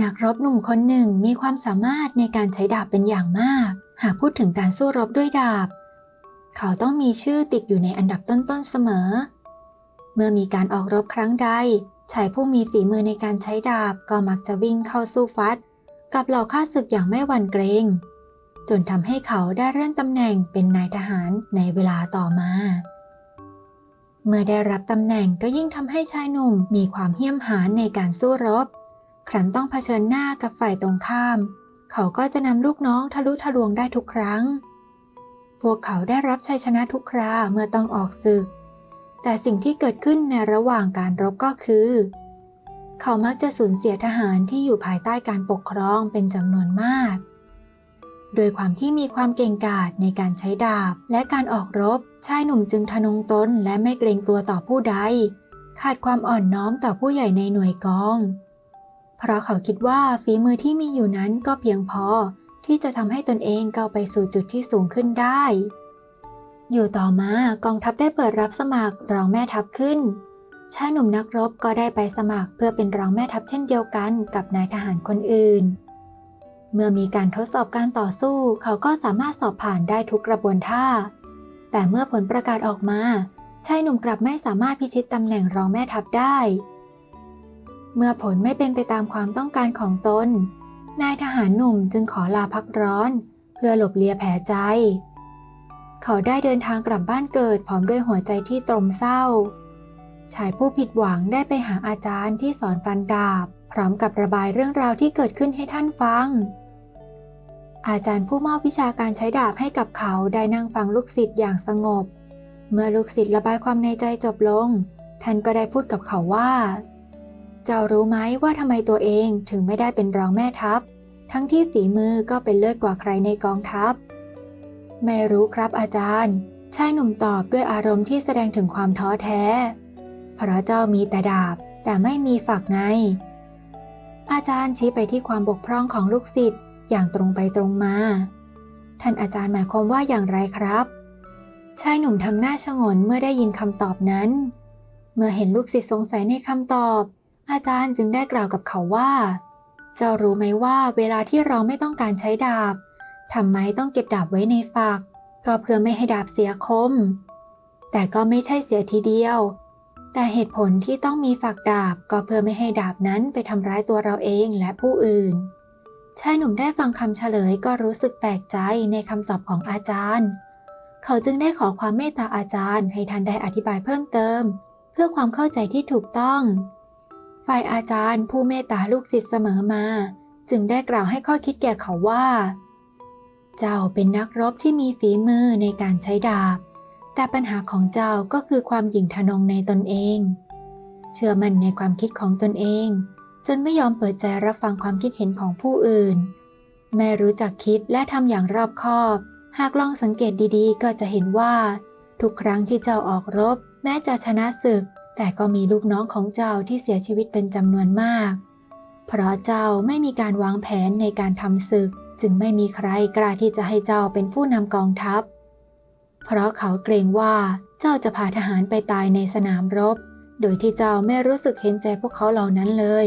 นักรบหนุ่มคนหนึ่งมีความสามารถในการใช้ดาบเป็นอย่างมาก หากพูดถึงการสู้รบด้วยดาบ เขาต้องมีชื่อติดอยู่ในอันดับต้นๆเสมอ เมื่อมีการออกรบครั้งใดชายผู้มีฝีมือในการใช้ดาบก็มักจะวิ่งเข้าสู้ฟัด กับเหล่าข้าศึกอย่างไม่หวั่นเกรง จนทำให้เขาได้เลื่อนตำแหน่งเป็นนายทหารในเวลาต่อมา เมื่อได้รับตำแหน่งก็ยิ่งทำให้ชายหนุ่มมีความเหี้ยมหาญในการสู้รบ ครั้นต้องเผชิญหน้ากับฝ่ายตรงข้าม เขาก็จะนำลูกน้องทะลุทะลวงได้ทุกครั้ง พวกเขาได้รับชัยชนะทุกคราเมื่อต้องออกศึก แต่สิ่งที่เกิดขึ้นในระหว่างการรบก็คือ เขามักจะสูญเสียทหารที่อยู่ภายใต้การปกครองเป็นจำนวนมาก โดยความที่มีความเก่งกาจในการใช้ดาบและการออกรบ ชายหนุ่มจึงทะนงตนและไม่เกรงกลัวต่อผู้ใด ขาดความอ่อนน้อมต่อผู้ใหญ่ในหน่วยกอง เพราะเขาคิดว่าฝีมือที่มีอยู่นั้นก็เพียงพอ ที่จะทำให้ตนเองก้าวไปสู่จุดที่สูงขึ้นได้ อยู่ต่อมากองทัพได้เปิดรับสมัครรองแม่ทัพขึ้นชายหนุ่มนักรบก็ได้ไปสมัครเพื่อเป็นรองแม่ทัพเช่นเดียวกันกับนายทหารคนอื่น เมื่อมีการทดสอบการต่อสู้เขาก็สามารถสอบผ่านได้ทุกกระบวนท่า แต่เมื่อผลประกาศออกมาชายหนุ่มกลับไม่สามารถพิชิตตำแหน่งรองแม่ทัพได้ เมื่อผลไม่เป็นไปตามความต้องการของตน นายทหารหนุ่มจึงขอลาพักร้อน เพื่อหลบเลียแผลใจ เขาได้เดินทางกลับบ้านเกิดพร้อมด้วยหัวใจที่ตรมเศร้า ชายผู้ผิดหวังได้ไปหาอาจารย์ที่สอนฟันดาบ พร้อมกับระบายเรื่องราวที่เกิดขึ้นให้ท่านฟัง อาจารย์ผู้มอบวิชาการใช้ดาบให้กับเขาได้นั่งฟังลูกศิษย์อย่างสงบ เมื่อลูกศิษย์ระบายความในใจจบลง ท่านก็ได้พูดกับเขาว่า เจ้ารู้ไหมว่าทำไมตัวเองถึงไม่ได้เป็นรองแม่ทัพ ทั้งที่ฝีมือก็เป็นเลิศกว่าใครในกองทัพ ไม่รู้ครับอาจารย์ชายหนุ่มตอบด้วยอารมณ์ที่แสดงถึงความท้อแท้ เพราะเจ้ามีแต่ดาบแต่ไม่มีฝักไง อาจารย์ชี้ไปที่ความบกพร่องของลูกศิษย์อย่างตรงไปตรงมา ท่านอาจารย์หมายความว่าอย่างไรครับ ชายหนุ่มทำหน้าชงนเมื่อได้ยินคำตอบนั้น เมื่อเห็นลูกศิษย์สงสัยในคำตอบ อาจารย์จึงได้กล่าวกับเขาว่า เจ้ารู้ไหมว่าเวลาที่เราไม่ต้องการใช้ดาบทำไมต้องเก็บดาบไว้ในฝัก ก็เพื่อไม่ให้ดาบเสียคม แต่ก็ไม่ใช่เสียทีเดียว แต่เหตุผลที่ต้องมีฝักดาบก็เพื่อไม่ให้ดาบนั้นไปทำร้ายตัวเราเองและผู้อื่นชายหนุ่มได้ฟังคำเฉลยก็รู้สึกแปลกใจในคำตอบของอาจารย์ เขาจึงได้ขอความเมตตาอาจารย์ให้ท่านได้อธิบายเพิ่มเติม เพื่อความเข้าใจที่ถูกต้อง ฝ่ายอาจารย์ผู้เมตตาลูกศิษย์เสมอมา จึงได้กล่าวให้ข้อคิดแก่เขาว่า เจ้าเป็นนักรบที่มีฝีมือในการใช้ดาบ แต่ปัญหาของเจ้าก็คือความหยิ่งทะนงในตนเอง เชื่อมั่นในความคิดของตนเอง จนไม่ยอมเปิดใจรับฟังความคิดเห็นของผู้อื่น ไม่รู้จักคิดและทำอย่างรอบคอบ หากลองสังเกตดีๆ ก็จะเห็นว่า ทุกครั้งที่เจ้าออกรบ แม้จะชนะศึก แต่ก็มีลูกน้องของเจ้าที่เสียชีวิตเป็นจำนวนมาก เพราะเจ้าไม่มีการวางแผนในการทำศึก จึงไม่มีใครกล้าที่จะให้เจ้าเป็นผู้นำกองทัพ เพราะเขาเกรงว่าเจ้าจะพาทหารไปตายในสนามรบ โดยที่เจ้าไม่รู้สึกเห็นใจพวกเขาเหล่านั้นเลย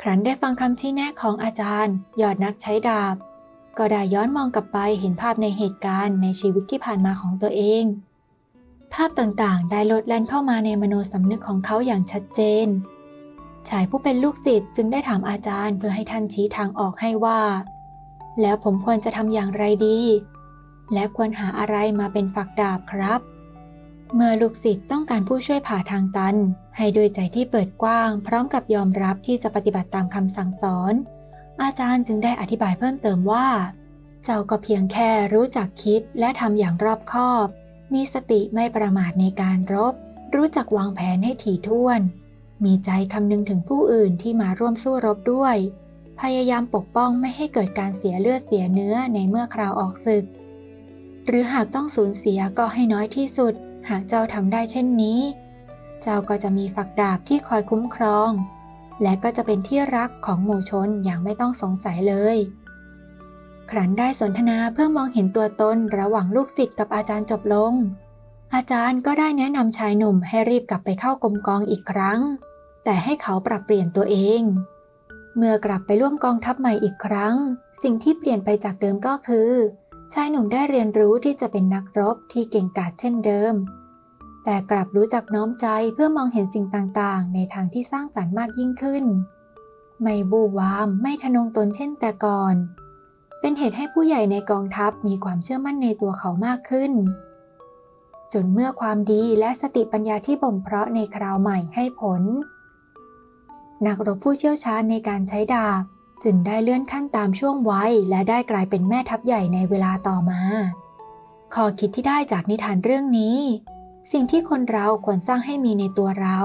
ครั้นได้ฟังคำชี้แนะของอาจารย์ ยอดนักใช้ดาบ ก็ได้ย้อนมองกลับไปเห็นภาพในเหตุการณ์ในชีวิตที่ผ่านมาของตัวเอง ภาพต่างๆ ได้ลดแล่นเข้ามาในมโนสำนึกของเขาอย่างชัดเจน ชายผู้เป็นลูกศิษย์จึงได้ถามอาจารย์เพื่อให้ท่านชี้ทางออกให้ว่า แล้วผมควรจะทำอย่างไรดี และควรหาอะไรมาเป็นฝักดาบครับ เมื่อลูกศิษย์ต้องการผู้ช่วยผ่าทางตัน ให้ด้วยใจที่เปิดกว้าง พร้อมกับยอมรับที่จะปฏิบัติตามคำสั่งสอน อาจารย์จึงได้อธิบายเพิ่มเติมว่า เจ้าก็เพียงแค่รู้จักคิดและทำอย่างรอบคอบ มีสติไม่ประมาทในการรบ รู้จักวางแผนให้ถี่ถ้วน มีใจคำนึงถึงผู้อื่นที่มาร่วมสู้รบด้วย พยายามปกป้องไม่ให้เกิดการเสียเลือดเสียเนื้อในเมื่อคราวออกศึก หรือหากต้องสูญเสียก็ให้น้อยที่สุด หากเจ้าทำได้เช่นนี้ เจ้าก็จะมีฝักดาบที่คอยคุ้มครอง และก็จะเป็นที่รักของหมู่ชนอย่างไม่ต้องสงสัยเลย ครั้นได้สนทนาเพื่อมองเห็นตัวตนระหว่างลูกศิษย์กับอาจารย์จบลง อาจารย์ก็ได้แนะนำชายหนุ่มให้รีบกลับไปเข้ากรมกองอีกครั้ง แต่ให้เขาปรับเปลี่ยนตัวเอง เมื่อกลับไปร่วมกองทัพใหม่อีกครั้ง สิ่งที่เปลี่ยนไปจากเดิมก็คือ ชายหนุ่มได้เรียนรู้ที่จะเป็นนักรบที่เก่งกาจเช่นเดิม แต่กลับรู้จักน้อมใจเพื่อมองเห็นสิ่งต่างๆ ในทางที่สร้างสรรค์มากยิ่งขึ้น ไม่บูวามไม่ทะนงตนเช่นแต่ก่อน เป็นเหตุให้ผู้ใหญ่ในกองทัพมีความเชื่อมั่นในตัวเขามากขึ้น จนเมื่อความดีและสติปัญญาที่บ่มเพาะในคราวใหม่ให้ผล นักรบผู้เชี่ยวชาญในการใช้ดาบจึงได้เลื่อนขั้นตามช่วงวัยและได้กลายเป็นแม่ทัพใหญ่ในเวลาต่อมา ข้อคิดที่ได้จากนิทานเรื่องนี้ สิ่งที่คนเราควรสร้างให้มีในตัวเรา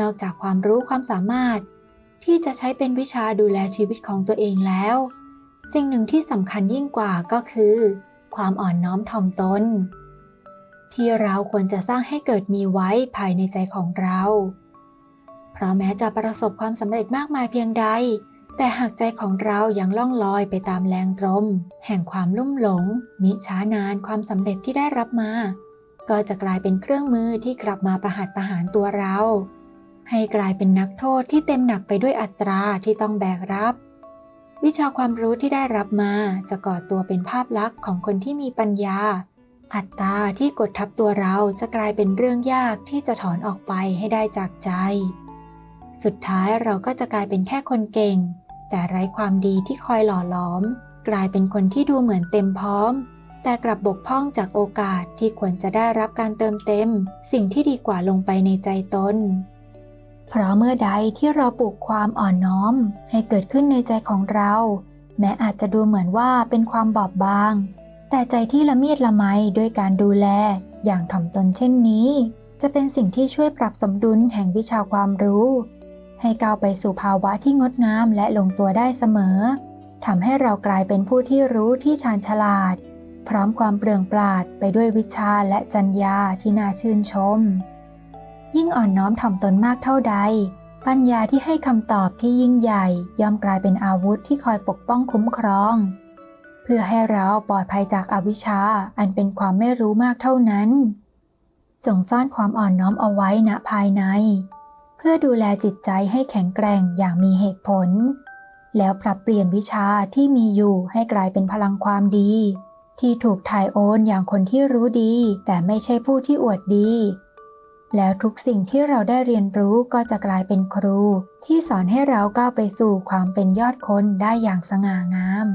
นอกจากความรู้ความสามารถ ที่จะใช้เป็นวิชาดูแลชีวิตของตัวเองแล้ว สิ่งหนึ่งที่สำคัญยิ่งกว่าก็คือ ความอ่อนน้อมถ่อมตน ที่เราควรจะสร้างให้เกิดมีไว้ภายในใจของเรา เพราะแม้จะประสบความสำเร็จมากมายเพียงใด แต่หากใจของเรายังล่องลอยไปตามแรงลมแห่งความลุ่มหลง มิช้านานความสำเร็จที่ได้รับมา ก็จะกลายเป็นเครื่องมือที่กลับมาประหัตประหารตัวเรา ให้กลายเป็นนักโทษที่เต็มหนักไปด้วยอัตราที่ต้องแบกรับ วิชาความรู้ที่ได้รับมาจะก่อตัวเป็นภาพลักษณ์ของคนที่มีปัญญา อัตตาที่กดทับตัวเราจะกลายเป็นเรื่องยากที่จะถอนออกไปให้ได้จากใจ สุดท้ายเราก็จะกลายเป็นแค่คนเก่ง แต่ไร้ความดีที่คอยหล่อหลอม กลายเป็นคนที่ดูเหมือนเต็มพร้อม แต่กลับบกพร่องจากโอกาสที่ควรจะได้รับการเติมเต็ม สิ่งที่ดีกว่าลงไปในใจตน เพราะเมื่อใดที่เราปลูกความอ่อนน้อม ให้เกิดขึ้นในใจของเรา แม้อาจจะดูเหมือนว่าเป็นความบอบบาง แต่ใจที่ละเมียดละไมด้วยการดูแล อย่างถ่อมตนเช่นนี้ จะเป็นสิ่งที่ช่วยปรับสมดุลแห่งวิชาความรู้ ให้ก้าวไปสู่ภาวะที่งดงามและลงตัวได้เสมอทำให้เรากลายเป็นผู้ที่รู้ที่ชาญฉลาด พร้อมความเปลืองปราดไปด้วยวิชาและจัญญาที่น่าชื่นชม ยิ่งอ่อนน้อมถ่อมตนมากเท่าใด ปัญญาที่ให้คำตอบที่ยิ่งใหญ่ย่อมกลายเป็นอาวุธที่คอยปกป้องคุ้มครอง เพื่อให้เราปลอดภัยจากอาวิชชาอันเป็นความไม่รู้มากเท่านั้น จงซ่อนความอ่อนน้อมเอาไว้ณภายใน เพื่อดูแลจิตใจให้แข็งแกร่งอย่างมีเหตุผล แล้วปรับเปลี่ยนวิชาที่มีอยู่ให้กลายเป็นพลังความดี ที่ถูกถ่ายโอนอย่างคนที่รู้ดี แต่ไม่ใช่ผู้ที่อวดดี แล้วทุกสิ่งที่เราได้เรียนรู้ก็จะกลายเป็นครู ที่สอนให้เราก้าวไปสู่ความเป็นยอดคนได้อย่างสง่างาม